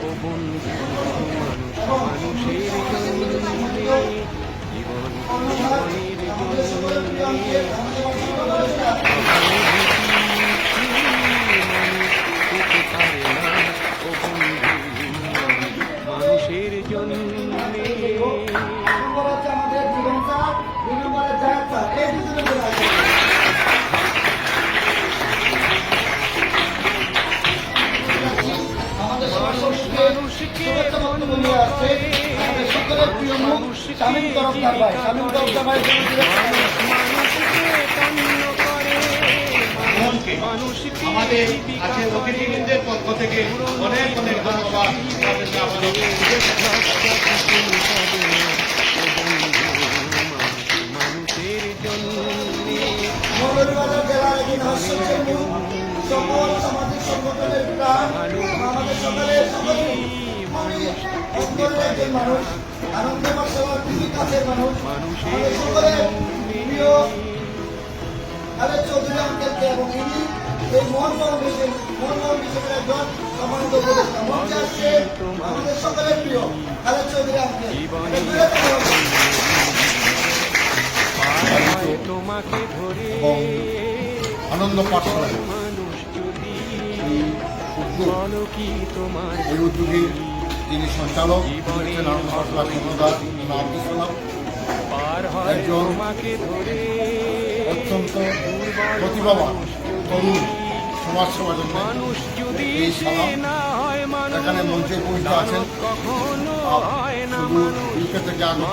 ও বন্ধু মানুষ মানুষের জীবন জীবনের শামীম তরফদার ভাই শামীম তরফদার ভাই আমাদের আজকে অতিথিবৃন্দের পক্ষ থেকে অনেক অনেক ধন্যবাদ। সকল সামাজিক সংগঠনের প্রাণ আমাদের সকলের মানুষ খুবই কাছের মানুষ সকলের প্রিয় খালেদ চৌধুরী আঙ্কেলকে এবং ইনি এই মোহন ফাউন্ডেশন মোহন ফাউন্ডেশনের একজন সম্মানিত উপদেষ্টা মঞ্চে আসছে আমাদের সকলের প্রিয় খালেদ চৌধুরী আঙ্কেল তোমাকে ধরে এবং আনন্দ পাঠশালায় যদি এই উদ্যোগ যিনি সঞ্চালক একজন অত্যন্ত প্রতিভাবান তরুণ সমাজসেবার জন্য। মানুষ যদি এই সে না মানুষ এখানে মঞ্চে উপস্থিত আছেন। কখনো হয় না শুধু মানুষ। ইউকে থেকে আগত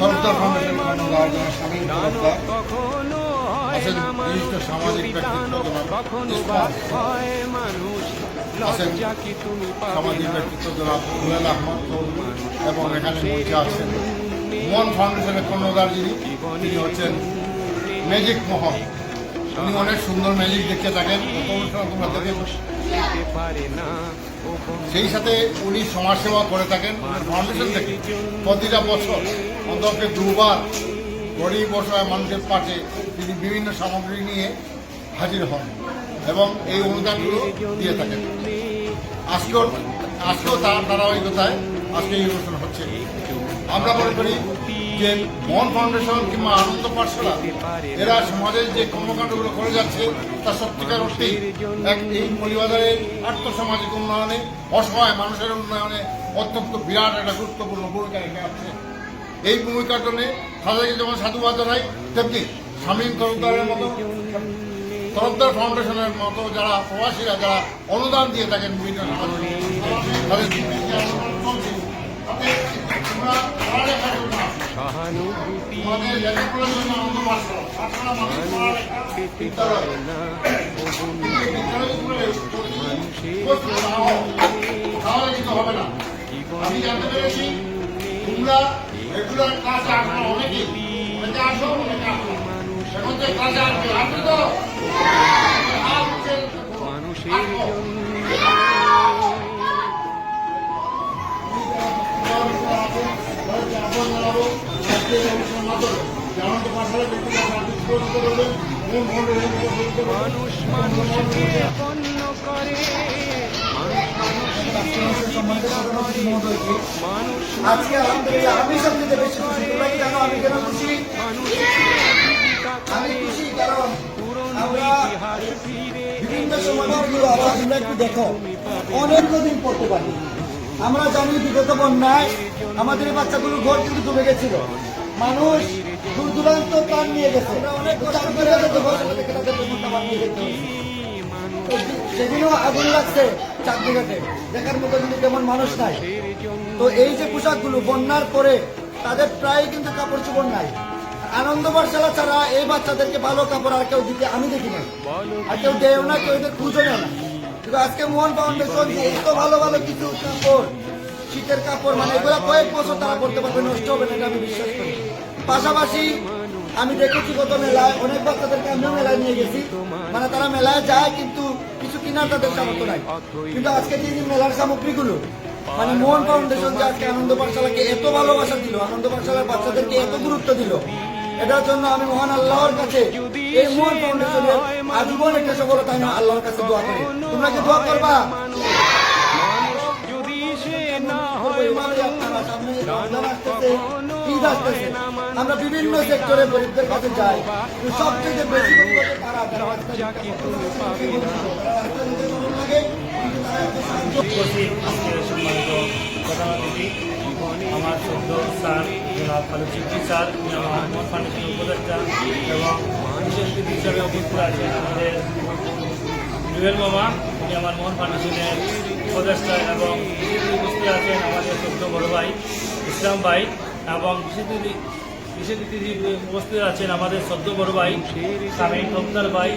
সরকার কর্ণদার স্বামী কখনো হয় আছেন বিশিষ্ট সামাজিক ব্যক্তিত্ব আছেন সামাজিক ব্যক্তিত্ব জনাব আহমদ এবং এখানে মঞ্চে আছেন মন ফাউন্ডেশনের কর্ণধার যিনি, তিনি হচ্ছেন ম্যাজিক মোহন। উনি অনেক সুন্দর ম্যাজিক দেখতে থাকেন, সেই সাথে উনি সমাজসেবা করে থাকেন, ফাউন্ডেশন থেকে। প্রতিটা বছর অন্তত দুবার গরিব অসহায় মানুষের পাশে তিনি বিভিন্ন সামগ্রী নিয়ে হাজির হন। এবং এই অনুদানগুলো দিয়ে থাকেন আজকেও আজকেও তার ধারাবাহিকতায় আজকে এই অনুষ্ঠান হচ্ছে। আমরা মনে করি যে মন ফাউন্ডেশন কিংবা আনন্দ পাঠশালা, এরা সমাজের যে কর্মকাণ্ডগুলো করে যাচ্ছে, তা সত্যিকার অর্থেই এক এই মলিবাজারের আর্থসামাজিক উন্নয়নে, অসহায় মানুষের উন্নয়নে অত্যন্ত বিরাট একটা গুরুত্বপূর্ণ ভূমিকা রেখে আছে। এই ভূমিকার জন্য তাদেরকে যেমন সাধুবাদ জানাই, তেমনি স্বামী তরফদারের মতো তরফদার ফাউন্ডেশনের মতো যারা প্রবাসীরা যারা অনুদান দিয়ে থাকেন বিভিন্ন। আমি জানতে পেরেছি তোমরা রেগুলার ক্লাসে আসো না অনেকে আসো অনেকে আসো। আজকে আলহামদুলিল্লাহ আমি সবচেয়ে বেশি খুশি। তোমরা কি জানো আমি কেন খুশি? সমাজগুলো আবার তোমরা একটু দেখো। অনেক পড়তে পারি আমরা জানি বিগত বন্যায় আমাদের বাচ্চাগুলো ঘর কিন্তু ডুবে গেছিল। মানুষ দূর দূরান্ত প্রাণ নিয়ে গেছে। সেদিনও আগুন লাগছে চাকরিঘাটে দেখার মতো কিন্তু তেমন মানুষ নাই। তো এই যে পোশাকগুলো বন্যার পরে তাদের প্রায় কিন্তু কাপড় চোপড় নাই। আনন্দ পাঠশালা ছাড়া এই বাচ্চাদেরকে ভালো কাপড় আর কেউ দিতে আমি দেখি না। আর কেউ দেও না, কেউ এদের খুঁজো না। কিন্তু আজকে মোহন ফাউন্ডেশন এত ভালো ভালো কিছু কাপড়, শীতের কাপড় মানে এগুলো কয়েক বছর তারা পড়তে পারবে, নষ্ট হবে না, এটা আমি বিশ্বাস করি। পাশাপাশি আমি দেখেছি গত মেলায়, অনেক বাচ্চাদেরকে আমিও মেলায় নিয়ে গেছি। মানে তারা মেলায় যায়, কিন্তু কিছু কেনার তাদের সামর্থ্য নাই। কিন্তু আজকে যে মেলার সামগ্রীগুলো মানে মোহন ফাউন্ডেশন যে আজকে আনন্দ পাঠশালাকে এত ভালোবাসা দিল আনন্দ পাঠশালার বাচ্চাদেরকে এত গুরুত্ব দিল এটার জন্য আমি মহান আল্লাহর কাছে এই মোহন ফাউন্ডেশনের আজীবন একটা সফলতা আমি আল্লাহর কাছে দোয়া করি। তোমরা কি দোয়া করবা। আমরা বিভিন্ন সেক্টরে গরিবদের কাছে যাই। সবচেয়ে বেশি সম্মানিত স্যার খালুদ সিদ্দিক স্যার মন ফাউন্ডেশনের উপদেষ্টা এবং বিশেষ অতিথি হিসাবে উপস্থিত আছেন আমাদের জুয়েল মামা, উনি আমার মোহন ফাউন্ডেশনের উপদেষ্টা এবং উপস্থিত আছেন আমাদের সদ্য বড় ভাই ইসলাম ভাই এবং বিশেষ বিশেষ অতিথি উপস্থিত আছেন আমাদের সদ্য বড় ভাই স্বামী খমদার ভাই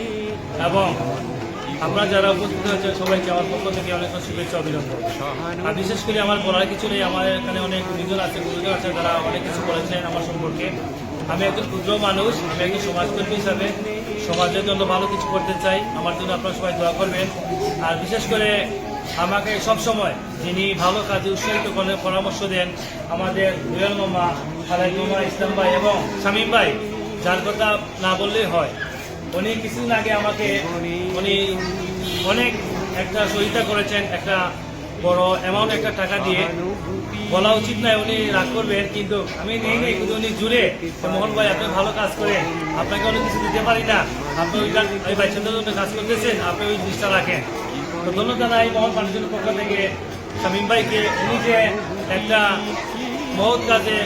এবং আমরা যারা উপস্থিত হয়েছেন সবাইকে আমার পক্ষ থেকে অনেক শুভেচ্ছা, অভিনন্দন। আর বিশেষ করে আমার বলার কিছু নেই, আমার এখানে অনেক গুরুজন আছে গুরুজন আছে যারা অনেক কিছু বলেছেন আমার সম্পর্কে। আমি একজন ক্ষুদ্র মানুষ, আমি একজন সমাজকর্মী হিসাবে, সমাজের জন্য ভালো কিছু করতে চাই, আমার জন্য আপনারা সবাই দোয়া করবেন। আর বিশেষ করে আমাকে সব সময় যিনি ভালো কাজে উৎসাহিত করে পরামর্শ দেন, আমাদের দুয়াল মামা খালাই মামা, ইসলাম ভাই এবং শামীম ভাই, যার কথা না বললেই হয়। উনি কিছুদিন আগে আমাকে উনি অনেক একটা সহিতা করেছেন, একটা বড় অ্যামাউন্ট একটা টাকা দিয়ে। বলা উচিত নয় উনি রাগ করবেন, কিন্তু আমি নেই নেই, কিন্তু উনি জুড়ে মোহন ভাই আপনি ভালো কাজ করেন আপনাকে অনেক কিছু দিতে পারি না। আপনি ওইটা ওই বাচ্চাদের জন্য কাজ করতেছেন, আপনি ওই জিনিসটা রাখেন। তো ধন্যবাদ জানাই মোহন ফাউন্ডেশনের পক্ষ থেকে শামীম ভাইকে। উনি যে একটা মহৎ কাজে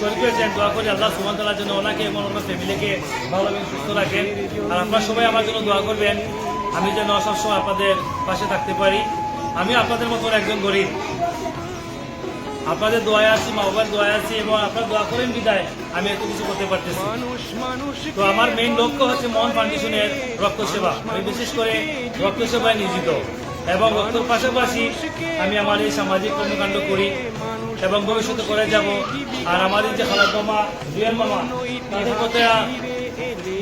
শরীর হয়েছেন দোয়া করি, আল্লাহ সুমান তালার জন্য ওনাকে এবং ওনার ফ্যামিলিকে ভালোভাবে সুস্থ রাখেন। আর আপনারা সবাই আমার জন্য দোয়া করবেন। আমি যেন সবসময় আপনাদের পাশে থাকতে পারি। আমি আপনাদের মতন একজন গরিব। আপনাদের দোয়ায় আছি মা বাবার দোয়ায় আছি এবং আপনার দোয়া করেন বিদায়। আমি এত কিছু করতে পারতেছি তো আমার মেইন লক্ষ্য হচ্ছে মন ফাউন্ডেশনের রক্ত সেবা। আমি বিশেষ করে রক্ত সেবায় নিয়োজিত। এবং রক্তর পাশাপাশি আমি আমার এই সামাজিক কর্মকাণ্ড করি। এবং ভবিষ্যতে করে যাব। আর আমাদের যে খালাদ মামা মামা, তাদের কথা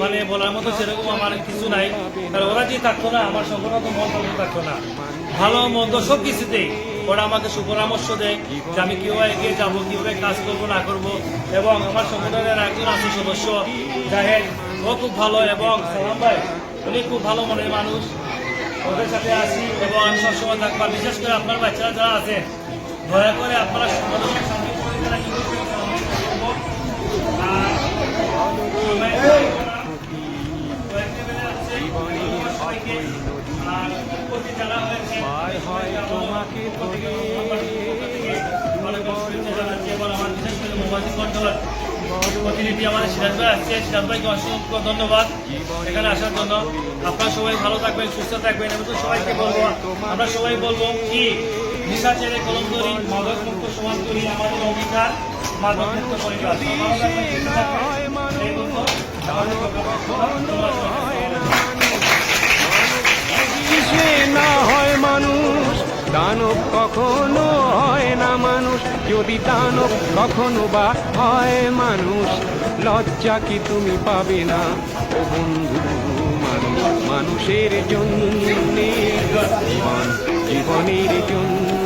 মানে বলার মতো সেরকম আমার কিছু নাই। কারণ ওরা যে থাকতো না, আমার সংগঠন তো মন ভালো থাকতো না। ভালো মন্দ সব কিছুতেই ওরা আমাকে সুপরামর্শ দেয় যে আমি কীভাবে এগিয়ে যাব, কীভাবে কাজ করব, না করব। এবং আমার সংগঠনের একজন আছে সদস্য, জাহেদ। ও খুব ভালো এবং সালাম ভাই, উনি খুব ভালো মনের মানুষ। ওদের সাথে আসি এবং আমি সবসময় থাকব। বিশেষ করে আপনার বাচ্চারা যারা আছেন দয়া করে আপনারা সমাজের করে তারা কি প্রতিনিধি আমাদের সিরাজ ভাই আসছে সিরাজ ভাইকে অসংখ্য ধন্যবাদ। এখানে আসার জন্য আপনারা সবাই ভালো থাকবেন সুস্থ থাকবেন। এবং তো সবাইকে বলব আমরা সবাই বলব কি নিশা মাদক মুক্ত সমাজ আমাদের অঙ্গীকার মাদক মুক্ত না হয় মানুষ? দানব কখনো হয় না মানুষ। যদি দানব কখনো বা হয় মানুষ, লজ্জা কি তুমি পাবে না? ও বন্ধু, মানুষ, মানুষের জন্য জীবন, জীবনের জন্য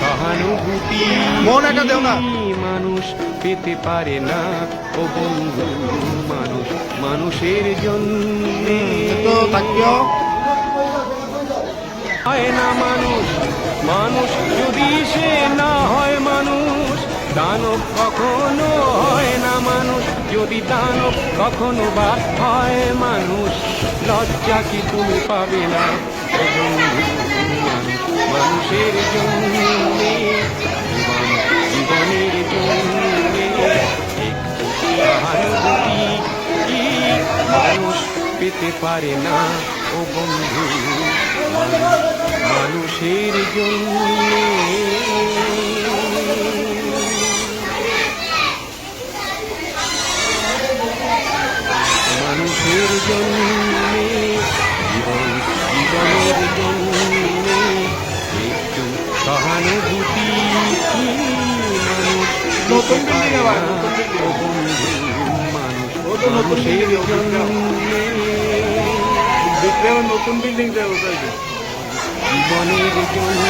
সহানুভূতি মন একটা দেও না। মানুষ পেতে পারে না। ও বন্ধু মানুষ মানুষের জন্য। হয় না মানুষ মানুষ যদি সে না হয় মানুষ দানব কখনো হয় না মানুষ। যদি দানব কখনো বা হয় মানুষ, লজ্জা কি তুমি পাবে না? মানুষের জন্য জীবনের মানুষ পেতে পারে না? ও বন্ধু মানুষের জন্য তো নতুন নতুন বিল্ডিং দেবো? জীবনের জন্য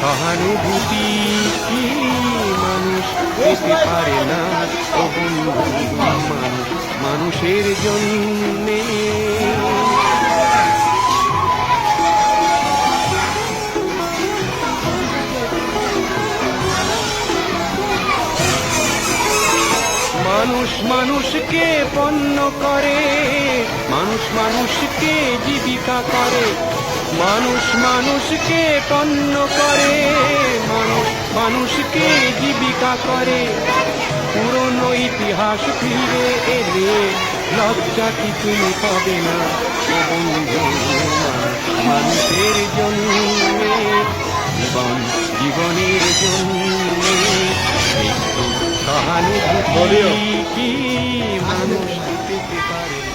সহানুভূতি মানুষ পেতে পারে না মানুষ, মানুষের জন্যে মানুষকে পণ্য করে, মানুষ মানুষকে জীবিকা করে, মানুষ মানুষকে পণ্য করে, মানুষ মানুষকে জীবিকা করে। পুরনো ইতিহাস ফিরে এলে লজ্জা কি তুমি পাবে না মানুষের জন্য, জীবন, জীবনের জন্য সহানুভূতি কি মানুষ পারে?